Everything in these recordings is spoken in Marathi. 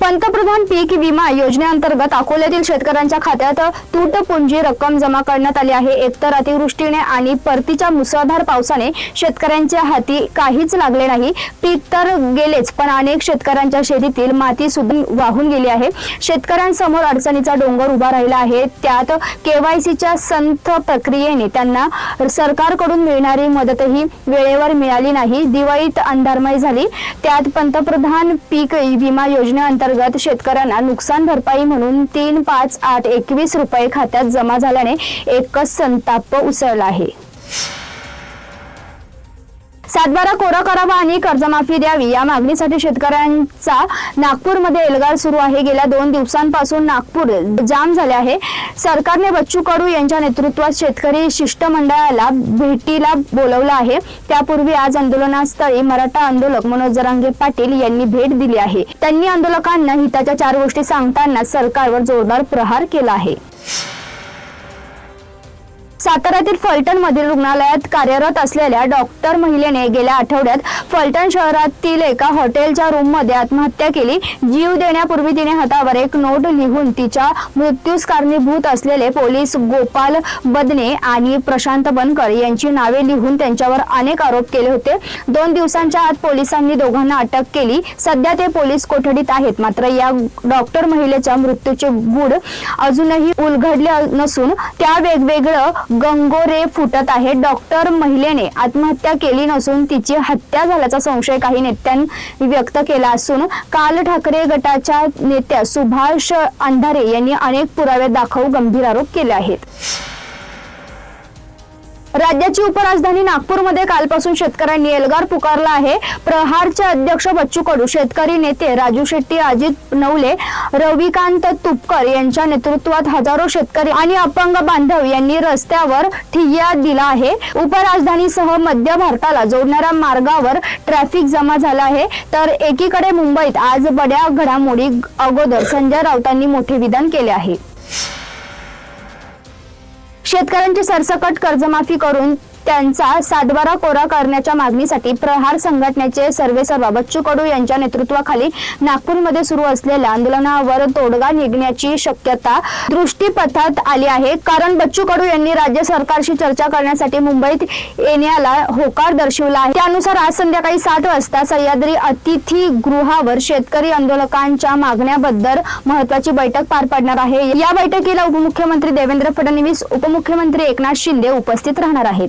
पंतप्रधान पीक विमा योजनेअंतर्गत अकोल्यातील शेतकऱ्यांच्या खात्यात तुटपुंजी रक्कम जमा करण्यात आली आहे. एकतर अतिवृष्टीने आणि परतीच्या मुसळधार पावसाने शेतकऱ्यांच्या हाती काहीच लागले नाही. पीक तर गेलेच पण अनेक शेतकऱ्यांच्या शेतीतील माती सुद्धा वाहून गेली आहे. शेतकऱ्यांसमोर अडचणीचा डोंगर उभा राहिला आहे. त्यात केवायसीच्या संथ प्रक्रियेने त्यांना सरकारकडून मिळणारी मदतही वेळेवर मिळाली नाही. दिवाळीत अंधारमय झाली. त्यात पंतप्रधान पीक विमा योजनेअंतर्गत शेतकऱ्यांना नुकसान भरपाई म्हणून तीन पाच आठ एकवीस रुपये खात्यात जमा झाल्याने एकच संताप उसळला आहे. सातबारा कोरा करावा आणि कर्जमाफी द्यावी. या मागणीसाठी शेतकऱ्यांचा नागपूरमध्ये एल्गार सुरू आहे. गेल्या दोन दिवसांपासून नागपूर जाम झाले आहे. सरकारने बच्चू कडू यांच्या नेतृत्वात शेतकरी शिष्टमंडळाला भेटीला बोलवलं आहे. त्यापूर्वी आज आंदोलनास्थळी मराठा आंदोलक मनोज जरांगे पाटील यांनी भेट दिली आहे. त्यांनी आंदोलकांना हिताच्या चार गोष्टी सांगताना सरकारवर जोरदार प्रहार केला आहे. साताऱ्यातील फलटण मधील रुग्णालयात कार्यरत असलेल्या डॉक्टर महिलेने गेल्या आठवड्यात फलटण शहरातील एका हॉटेलच्या रूममध्ये आत्महत्या केली. जीव देण्यापूर्वी तिने हातावर एक नोट लिहून तिच्या मृत्यूस कारणीभूत असलेले पोलीस गोपाल बदने आणि प्रशांत बनकर यांची नावे लिहून त्यांच्यावर अनेक आरोप केले होते. दोन दिवसांच्या आत पोलिसांनी दोघांना अटक केली. सध्या ते पोलीस कोठडीत आहेत. मात्र या डॉक्टर महिलेच्या मृत्यूचे गुढ अजूनही उलगडले नसून त्या वेगवेगळं गंगोरे फुटत आहे. डॉक्टर महिलेने आत्महत्या केली नसून तिची हत्या झाल्याचा संशय काही नेत्यांनी व्यक्त केला असून काल ठाकरे गटाच्या नेत्या सुभाष अंधारे यांनी अनेक पुरावे दाखवून गंभीर आरोप केले आहेत. राज्याची उपराजधानी नागपूरमध्ये कालपासून शेतकऱ्यांनी एल्गार पुकारला आहे. प्रहारचे अध्यक्ष बच्चू कडू शेतकरी नेते राजू शेट्टी अजित नवले रविकांत तुपकर यांच्या नेतृत्वात हजारो शेतकरी आणि अपंग बांधव यांनी रस्त्यावर ठिय्या दिला आहे. उपराजधानीसह मध्य भारताला जोडणाऱ्या मार्गावर ट्रॅफिक जमा झाला आहे. तर एकीकडे मुंबईत आज बड्या घडामोडी अगोदर संजय राऊतांनी मोठे विधान केले आहे. शेतकऱ्यांची सरसकट कर्जमाफी करून त्यांचा सातबारा कोरा करण्याच्या मागणीसाठी प्रहार संघटनेचे सर्वेसर्वा बच्चू कडू यांच्या नेतृत्वाखाली नागपूरमध्ये सुरू असलेल्या आंदोलनावर तोडगा निघण्याची शक्यता दृष्टीपथात आली आहे. कारण बच्चू कडू यांनी राज्य सरकारशी चर्चा करण्यासाठी मुंबईत येण्याला होकार दर्शवला आहे. त्यानुसार आज संध्याकाळी सात वाजता सह्याद्री अतिथी गृहावर शेतकरी आंदोलकांच्या मागण्याबद्दल महत्वाची बैठक पार पडणार आहे. या बैठकीला उपमुख्यमंत्री देवेंद्र फडणवीस उपमुख्यमंत्री एकनाथ शिंदे उपस्थित राहणार आहेत.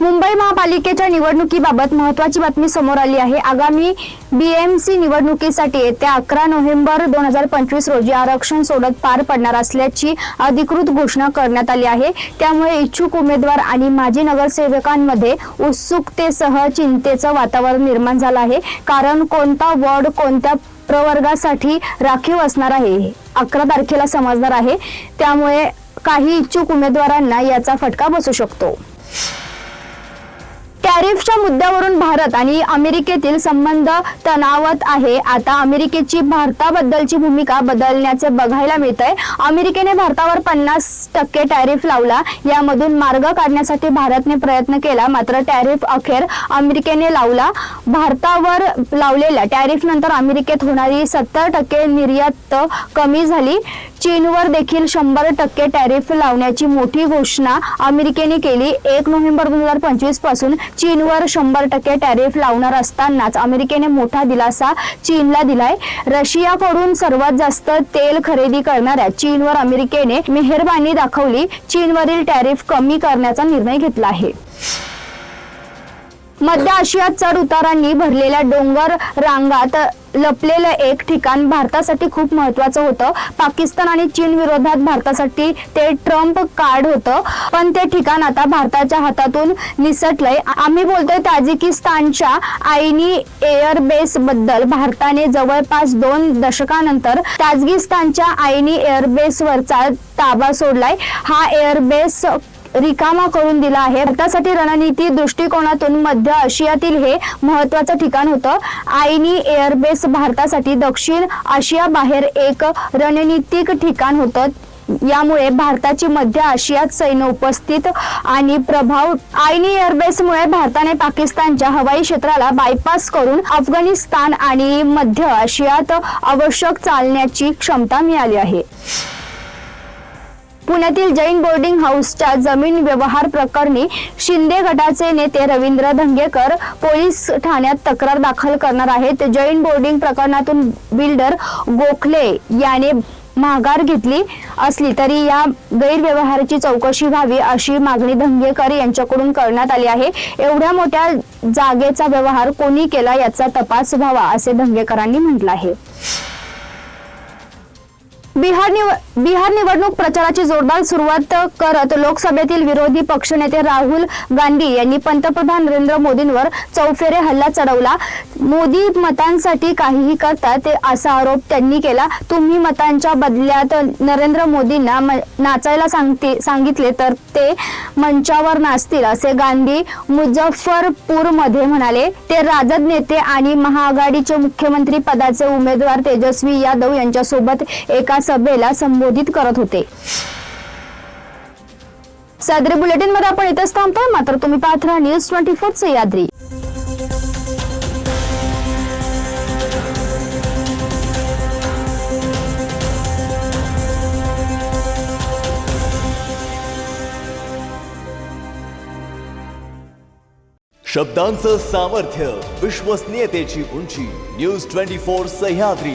मुंबई महापालिकेच्या निवडणुकीबाबत महत्वाची बातमी समोर आली आहे. आगामी बीएमसी निवडणुकीसाठी येत्या अकरा नोव्हेंबर दोन हजार पंचवीस रोजी आरक्षण सोडत पार पडणार असल्याची अधिकृत घोषणा करण्यात आली आहे. त्यामुळे इच्छुक उमेदवार आणि माजी नगरसेवकांमध्ये उत्सुकतेसह चिंतेचं वातावरण निर्माण झालं आहे. कारण कोणता वॉर्ड कोणत्या प्रवर्गासाठी राखीव असणार आहे अकरा तारखेला समजणार आहे. त्यामुळे काही इच्छुक उमेदवारांना याचा फटका बसू शकतो. टॅरिफच्या मुद्द्यावरून भारत आणि अमेरिकेतील संबंध तणावत आहे. आता अमेरिकेची भारताबद्दलची भूमिका बदलण्याचे बघायला मिळत आहे अमेरिकेने भारतावर पन्नास टक्के टॅरिफ लावला. यामधून मार्ग काढण्यासाठी भारतने प्रयत्न केला मात्र टॅरिफ अखेर अमेरिकेने लावला. भारतावर लावलेल्या टॅरिफ नंतर अमेरिकेत होणारी सत्तर टक्के निर्यात कमी झाली. चीनवर देखील शंभर टक्के टॅरिफ लावण्याची मोठी घोषणा अमेरिकेने केली. एक नोव्हेंबर दोन हजार पंचवीसपासून चीन चीनवर शंभर टक्के टॅरिफ लावणार असतानाच अमेरिकेने मोठा दिलासा चीनला दिलाय. रशियाकडून सर्वात जास्त तेल खरेदी करणाऱ्या चीनवर अमेरिकेने मेहरबानी दाखवली. चीनवरील टॅरिफ कमी करण्याचा निर्णय घेतला आहे. मध्य आशियात चढ उतारांनी भरलेल्या डोंगर रांगात लपलेलं एक ठिकाण भारतासाठी खूप महत्वाचं होतं. पाकिस्तान आणि चीन विरोधात भारतासाठी ते ट्रम्प कार्ड होतं. पण ते ठिकाण आता भारताच्या हातातून निसटलंय. आम्ही बोलतोय ताजिकिस्तानच्या आयनी एअरबेस बद्दल भारताने जवळपास दोन दशकानंतर ताजिकिस्तानच्या आयनी एअरबेसवरचा ताबा सोडलाय. हा एअरबेस रिकामा करून दिला आहे. भारतासाठी रणनीती दृष्टिकोनातून मध्य आशियातील हे महत्वाचं ठिकाण होतं. आयनी एअरबेस भारतासाठी दक्षिण आशिया बाहेर एक रणनीतिक ठिकाण होतं. यामुळे भारताची मध्य आशियात सैन्य उपस्थित आणि प्रभाव आयनी एअरबेसमुळे भारताने पाकिस्तानच्या हवाई क्षेत्राला बायपास करून अफगाणिस्तान आणि मध्य आशियात आवश्यक चालण्याची क्षमता मिळाली आहे. पुण्यातील जैन बोर्डिंग हाऊसच्या जमीन व्यवहार प्रकरणी शिंदे गटाचे नेते रवींद्र धंगेकर पोलीस ठाण्यात तक्रार दाखल करणार आहेत. जैन बोर्डिंग प्रकरणातून बिल्डर गोखले याने माघार घेतली असली तरी या गैरव्यवहाराची चौकशी व्हावी अशी मागणी धंगेकर यांच्याकडून करण्यात आली आहे. एवढ्या मोठ्या जागेचा व्यवहार कोणी केला याचा तपास व्हावा असे धंगेकरांनी म्हटलं आहे. बिहार निवड बिहार निवडणूक प्रचाराची जोरदार सुरुवात करत लोकसभेतील विरोधी पक्षनेते राहुल गांधी यांनी पंतप्रधान नरेंद्र मोदींवर चौफेरे हल्ला चढवला. मोदी मतांसाठी काहीही करतात ते असा आरोप त्यांनी केला. तुम्ही मतांच्या बदल्यात नरेंद्र मोदींना नाचायला सांगते सांगितले तर ते मंचावर नाचतील असे गांधी मुझफ्फरपूरमध्ये म्हणाले. ते राजद नेते आणि महाआघाडीचे मुख्यमंत्री पदाचे उमेदवार तेजस्वी यादव यांच्यासोबत एका सभेला संबोधित करत होते. सदरी बुलेटिनमध्ये आपण इथेच थांबतोय. मात्र तुम्ही पाहत राहा न्यूज ट्वेंटी फोर सह्याद्री शब्दांचं सामर्थ्य विश्वसनीयतेची उंची न्यूज ट्वेंटी फोर सह्याद्री.